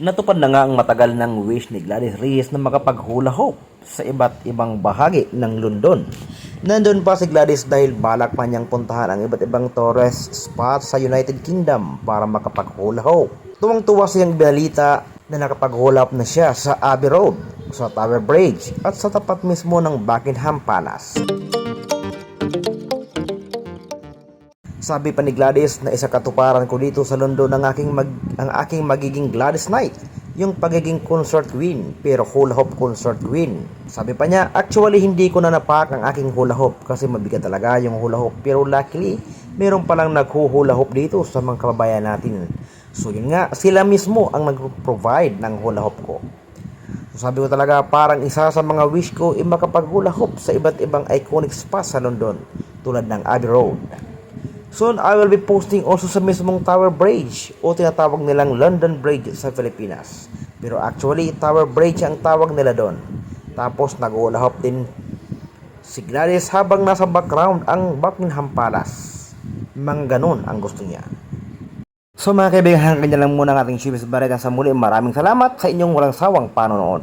Natupad na nga ang matagal ng wish ni Gladys Reyes na makapaghula hoop sa iba't ibang bahagi ng London. Nandun pa si Gladys dahil balak pa niyang puntahan ang iba't ibang tourist spot sa United Kingdom para makapaghula hoop. Tuwang-tuwa siyang balita na nakapaghula na siya sa Abbey Road, sa Tower Bridge at sa tapat mismo ng Buckingham Palace. Sabi pa ni Gladys na isa katuparan ko dito sa London ang aking, mag, ang aking magiging Gladys Night, yung pagiging concert queen, pero hula hoop concert queen. Sabi pa niya, actually hindi ko na napak ang aking hula hoop kasi mabigat talaga yung hula hoop. Pero luckily, meron palang naghuhula hoop dito sa mga kababayan natin. So yun nga, sila mismo ang nag-provide ng hula hoop ko. So sabi ko talaga, parang isa sa mga wish ko ay makapaghula hoop sa iba't ibang iconic spots sa London, tulad ng Abbey Road. Soon, I will be posting also sa mismong Tower Bridge o tinatawag nilang London Bridge sa Pilipinas. Pero actually, Tower Bridge ang tawag nila doon. Tapos nag-uulahop din si Gladys habang nasa background ang Buckingham Palace. Mga ganun ang gusto niya. So mga kaibigan, hanggang lang muna ang ating showbiz bareta sa muli. Maraming salamat sa inyong walang sawang panonood.